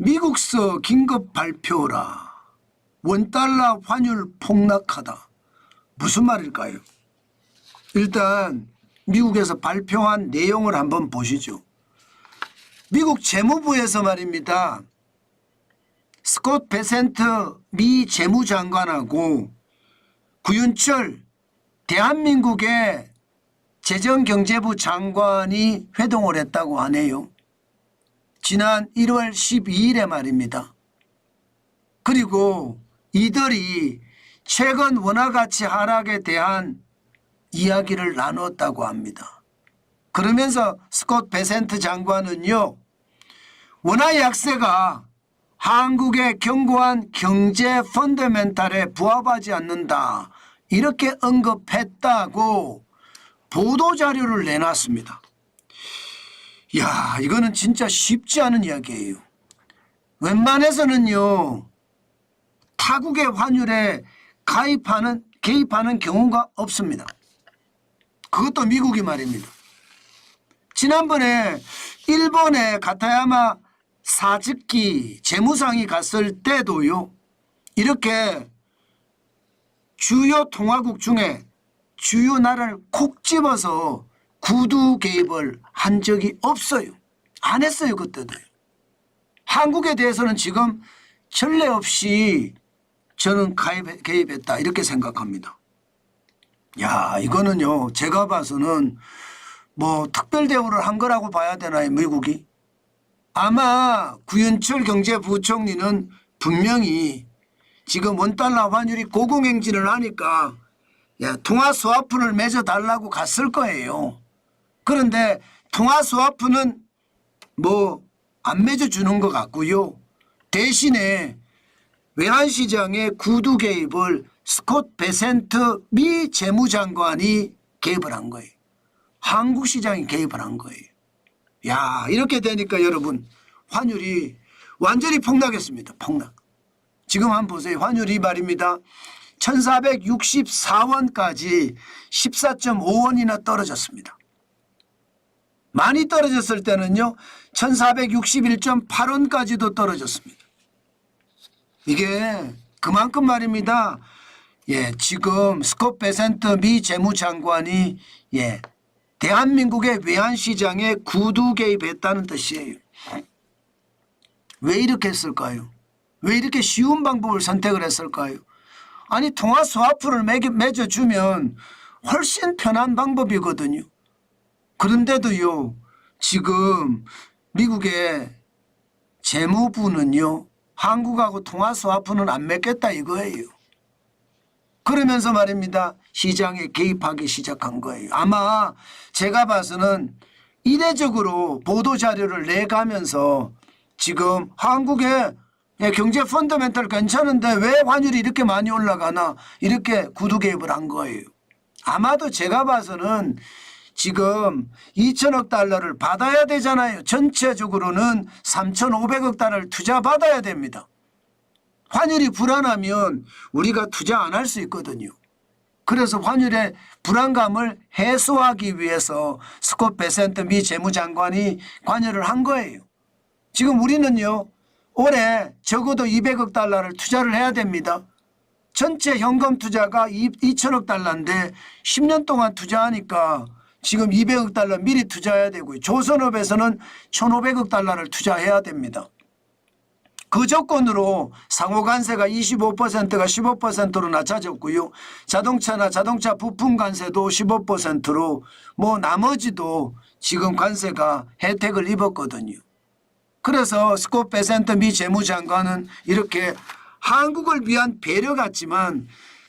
미국서 긴급 발표라. 원달러 환율 폭락하다. 무슨 말일까요? 일단 미국에서 발표한 내용을 한번 보시죠. 미국 재무부에서 말입니다. 스콧 베센트 미 재무장관하고 구윤철 대한민국의 재정경제부 장관이 회동을 했다고 하네요. 지난 1월 12일에 말입니다. 그리고 이들이 최근 원화 가치 하락에 대한 이야기를 나눴다고 합니다. 그러면서 스콧 베센트 장관은요, 원화 약세가 한국의 견고한 경제 펀더멘탈에 부합하지 않는다. 이렇게 언급했다고 보도자료를 내놨습니다. 야, 이거는 진짜 쉽지 않은 이야기예요. 웬만해서는요, 타국의 환율에 가입하는, 개입하는 경우가 없습니다. 그것도 미국이 말입니다. 지난번에 일본의 가타야마 사즈키 재무상이 갔을 때도요, 이렇게 주요 통화국 중에 주요 나라를 콕 집어서 구두 개입을 한 적이 없어요. 안 했어요, 그때도요. 한국에 대해서는 지금 전례 없이 저는 가입, 개입했다. 이렇게 생각합니다. 야, 이거는요, 제가 봐서는 뭐 특별 대우를 한 거라고 봐야 되나요, 미국이? 아마 구윤철 경제부총리는 분명히 지금 원달러 환율이 고공행진을 하니까 야, 통화 스와프를 맺어달라고 갔을 거예요. 그런데 통화 스와프는 뭐 안 맺어주는 것 같고요. 대신에 외환시장의 구두 개입을 스콧 베센트 미 재무장관이 개입을 한 거예요. 한국 시장이 개입을 한 거예요. 야 이렇게 되니까 여러분 환율이 완전히 폭락했습니다. 폭락. 지금 한번 보세요. 환율이 말입니다. 1464원까지 14.5원이나 떨어졌습니다. 많이 떨어졌을 때는요. 1461.8원까지도 떨어졌습니다. 이게 그만큼 말입니다. 예, 지금 스콧 베센트 미 재무장관이 예, 대한민국의 외환시장에 구두 개입했다는 뜻이에요. 왜 이렇게 했을까요? 왜 이렇게 쉬운 방법을 선택을 했을까요? 아니 통화 스와프를 맺어주면 훨씬 편한 방법이거든요. 그런데도요 지금 미국의 재무부는요 한국하고 통화 스와프는 안 맺겠다 이거예요. 그러면서 말입니다. 시장에 개입하기 시작한 거예요. 아마 제가 봐서는 이례적으로 보도 자료를 내가면서 지금 한국의 예, 경제 펀더멘탈 괜찮은데 왜 환율이 이렇게 많이 올라가나 이렇게 구두 개입을 한 거예요. 아마도 제가 봐서는 지금 2천억 달러를 받아야 되잖아요. 전체적으로는 3,500억 달러를 투자 받아야 됩니다. 환율이 불안하면 우리가 투자 안 할 수 있거든요. 그래서 환율의 불안감을 해소하기 위해서 스콧 베센트 미 재무장관이 관여를 한 거예요. 지금 우리는요, 올해 적어도 200억 달러를 투자를 해야 됩니다. 전체 현금 투자가 2천억 달러인데 10년 동안 투자하니까 지금 200억 달러 미리 투자해야 되고요. 조선업에서는 1,500억 달러를 투자해야 됩니다. 그 조건으로 상호관세가 25%가 15%로 낮아졌고요. 자동차나 자동차 부품 관세도 15%로 뭐 나머지도 지금 관세가 혜택을 입었거든요. 그래서 스콧 베센트 미 재무장관은 이렇게 한국을 위한 배려 같지만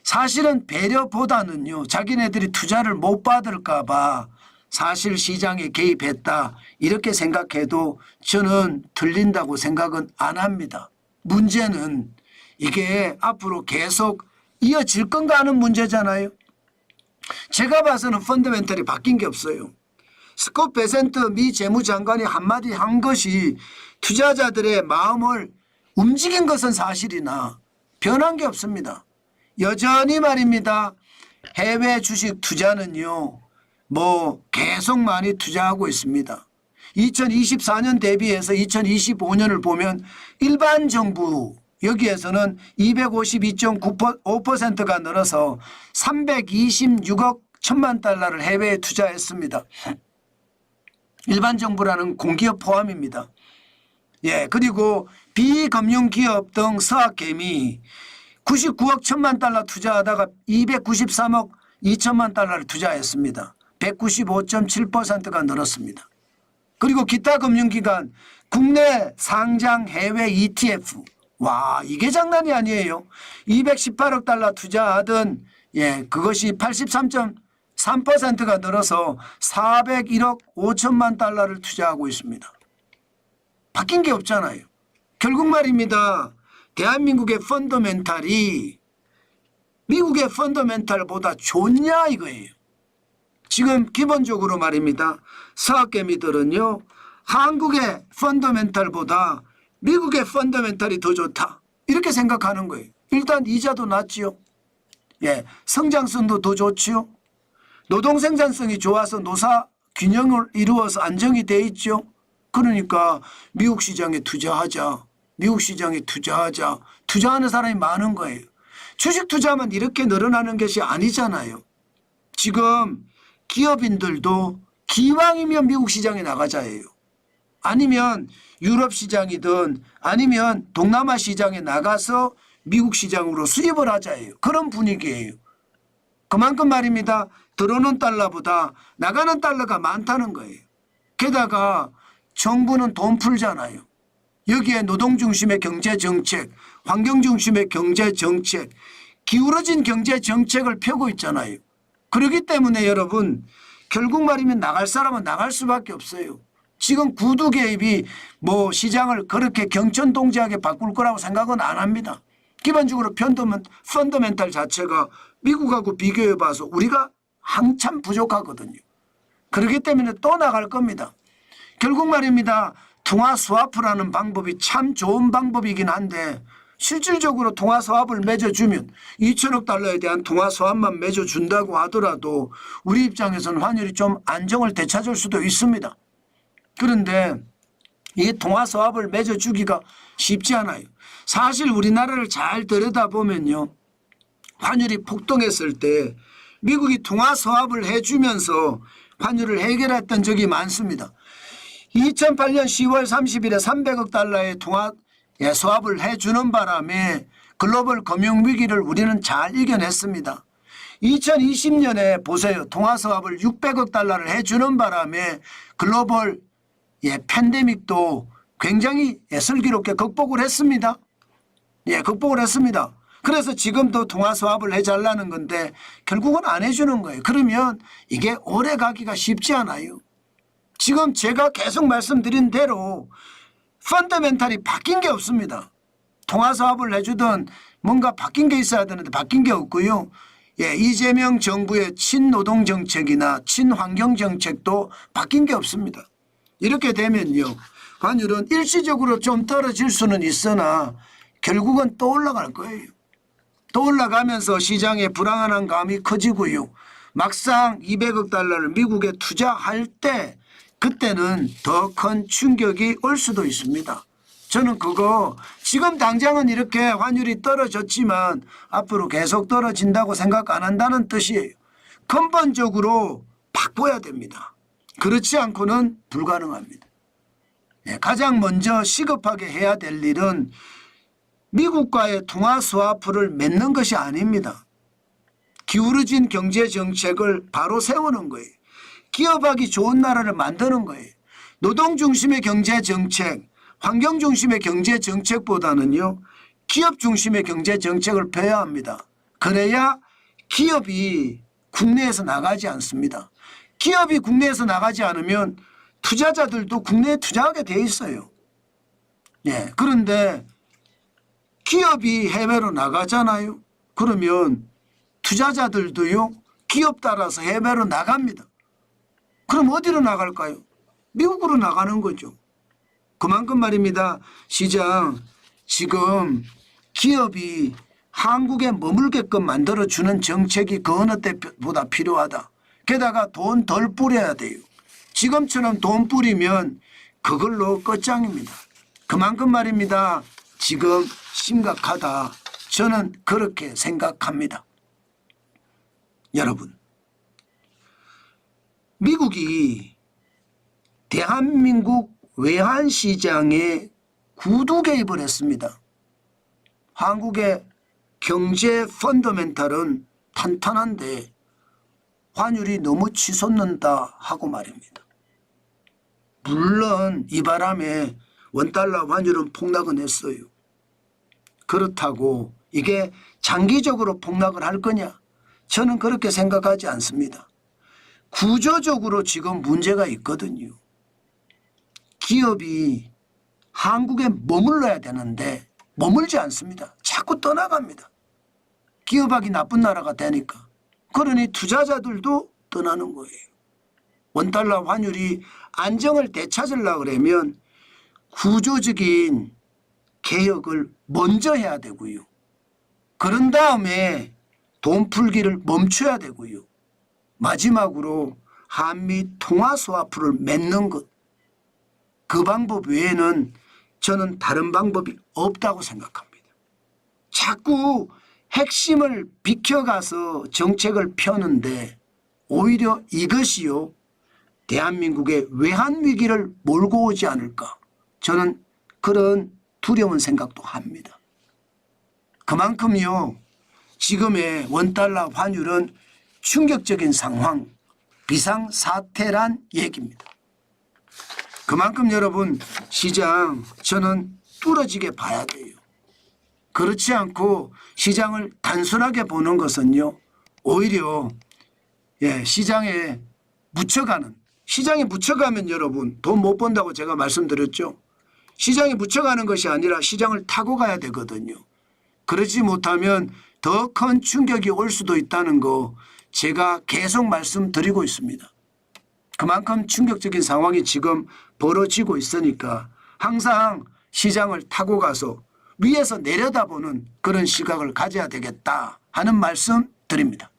사실은 배려보다는요 자기네들이 투자를 못 받을까 봐 사실 시장에 개입했다 이렇게 생각해도 저는 틀린다고 생각은 안 합니다. 문제는 이게 앞으로 계속 이어질 건가 하는 문제잖아요. 제가 봐서는 펀더멘털이 바뀐 게 없어요. 스콧 베센트 미 재무장관이 한마디 한 것이 투자자들의 마음을 움직인 것은 사실이나 변한 게 없습니다. 여전히 말입니다. 해외 주식 투자는요, 뭐 계속 많이 투자하고 있습니다. 2024년 대비해서 2025년을 보면 일반 정부 여기에서는 252.5%가 늘어서 326억 천만 달러를 해외에 투자했습니다. 일반 정부라는 공기업 포함입니다. 예, 그리고 비금융 기업 등 서학개미 99억 천만 달러 투자하다가 293억 2천만 달러를 투자했습니다. 195.7%가 늘었습니다. 그리고 기타 금융기관 국내 상장 해외 ETF 와 이게 장난이 아니에요. 218억 달러 투자하던 예 그것이 83.3%가 늘어서 401억 5천만 달러를 투자하고 있습니다. 바뀐 게 없잖아요. 결국 말입니다. 대한민국의 펀더멘탈이 미국의 펀더멘탈보다 좋냐 이거예요. 지금 기본적으로 말입니다. 사학개미들은요. 한국의 펀더멘탈보다 미국의 펀더멘탈이 더 좋다. 이렇게 생각하는 거예요. 일단 이자도 낮지요. 예, 성장성도 더 좋지요. 노동 생산성이 좋아서 노사 균형을 이루어서 안정이 돼 있죠. 그러니까 미국 시장에 투자하자. 미국 시장에 투자하자. 투자하는 사람이 많은 거예요. 주식 투자만 이렇게 늘어나는 것이 아니잖아요. 지금 기업인들도 기왕이면 미국 시장에 나가자예요. 아니면 유럽 시장이든 아니면 동남아 시장에 나가서 미국 시장으로 수입을 하자예요. 그런 분위기예요. 그만큼 말입니다. 들어오는 달러보다 나가는 달러가 많다는 거예요. 게다가 정부는 돈 풀잖아요. 여기에 노동 중심의 경제 정책, 환경 중심의 경제 정책, 기울어진 경제 정책을 펴고 있잖아요. 그렇기 때문에 여러분 결국 말이면 나갈 사람은 나갈 수밖에 없어요. 지금 구두 개입이 뭐 시장을 그렇게 경천동지하게 바꿀 거라고 생각은 안 합니다. 기본적으로 펀더멘, 펀더멘탈 자체가 미국하고 비교해 봐서 우리가 한참 부족하거든요. 그렇기 때문에 또 나갈 겁니다. 결국 말입니다. 통화 스와프라는 방법이 참 좋은 방법이긴 한데 실질적으로 통화 스왑을 맺어주면 2천억 달러에 대한 통화 스왑만 맺어준다고 하더라도 우리 입장에서는 환율이 좀 안정을 되찾을 수도 있습니다. 그런데 이 통화 스왑을 맺어주기가 쉽지 않아요. 사실 우리나라를 잘 들여다보면요. 환율이 폭등했을 때 미국이 통화 스왑을 해주면서 환율을 해결했던 적이 많습니다. 2008년 10월 30일에 300억 달러의 통화 예, 수합을 해주는 바람에 글로벌 금융 위기를 우리는 잘 이겨냈습니다. 2020년에 보세요. 통화 수합을 600억 달러를 해주는 바람에 글로벌 예, 팬데믹도 굉장히 예, 슬기롭게 극복을 했습니다. 예, 극복을 했습니다. 그래서 지금도 통화 수합을 해달라는 건데 결국은 안 해주는 거예요. 그러면 이게 오래 가기가 쉽지 않아요. 지금 제가 계속 말씀드린 대로 펀더멘탈이 바뀐 게 없습니다. 통화 사업을 해주던 뭔가 바뀐 게 있어야 되는데 바뀐 게 없고요. 예, 이재명 정부의 친노동 정책이나 친환경 정책도 바뀐 게 없습니다. 이렇게 되면요. 환율은 일시적으로 좀 떨어질 수는 있으나 결국은 또 올라갈 거예요. 또 올라가면서 시장의 불안한 감이 커지고요. 막상 200억 달러를 미국에 투자할 때 그때는 더 큰 충격이 올 수도 있습니다. 저는 그거 지금 당장은 이렇게 환율이 떨어졌지만 앞으로 계속 떨어진다고 생각 안 한다는 뜻이에요. 근본적으로 바꿔야 됩니다. 그렇지 않고는 불가능합니다. 예, 가장 먼저 시급하게 해야 될 일은 미국과의 통화 스와프를 맺는 것이 아닙니다. 기울어진 경제 정책을 바로 세우는 거예요. 기업하기 좋은 나라를 만드는 거예요. 노동 중심의 경제 정책, 환경 중심의 경제 정책보다는요. 기업 중심의 경제 정책을 펴야 합니다. 그래야 기업이 국내에서 나가지 않습니다. 기업이 국내에서 나가지 않으면 투자자들도 국내에 투자하게 돼 있어요. 예. 그런데 기업이 해외로 나가잖아요. 그러면 투자자들도요. 기업 따라서 해외로 나갑니다. 그럼 어디로 나갈까요? 미국으로 나가는 거죠. 그만큼 말입니다. 시장 지금 기업이 한국에 머물게끔 만들어주는 정책이 그 어느 때보다 필요하다. 게다가 돈 덜 뿌려야 돼요. 지금처럼 돈 뿌리면 그걸로 끝장입니다. 그만큼 말입니다. 지금 심각하다. 저는 그렇게 생각합니다. 여러분, 미국이 대한민국 외환시장에 구두 개입을 했습니다. 한국의 경제 펀더멘탈은 탄탄한데 환율이 너무 치솟는다 하고 말입니다. 물론 이 바람에 원달러 환율은 폭락은 했어요. 그렇다고 이게 장기적으로 폭락을 할 거냐? 저는 그렇게 생각하지 않습니다. 구조적으로 지금 문제가 있거든요. 기업이 한국에 머물러야 되는데 머물지 않습니다. 자꾸 떠나갑니다. 기업하기 나쁜 나라가 되니까. 그러니 투자자들도 떠나는 거예요. 원달러 환율이 안정을 되찾으려고 그러면 구조적인 개혁을 먼저 해야 되고요. 그런 다음에 돈 풀기를 멈춰야 되고요. 마지막으로 한미 통화 스와프를 맺는 것. 그 방법 외에는 저는 다른 방법이 없다고 생각합니다. 자꾸 핵심을 비켜가서 정책을 펴는데 오히려 이것이요. 대한민국의 외환 위기를 몰고 오지 않을까. 저는 그런 두려운 생각도 합니다. 그만큼요. 지금의 원달러 환율은 충격적인 상황, 비상사태란 얘기입니다. 그만큼 여러분 시장 저는 뚫어지게 봐야 돼요. 그렇지 않고 시장을 단순하게 보는 것은요. 오히려 예, 시장에 묻혀가는 시장에 묻혀가면 여러분 돈 못 번다고 제가 말씀드렸죠. 시장에 묻혀가는 것이 아니라 시장을 타고 가야 되거든요. 그러지 못하면 더 큰 충격이 올 수도 있다는 거 제가 계속 말씀드리고 있습니다. 그만큼 충격적인 상황이 지금 벌어지고 있으니까 항상 시장을 타고 가서 위에서 내려다보는 그런 시각을 가져야 되겠다 하는 말씀 드립니다.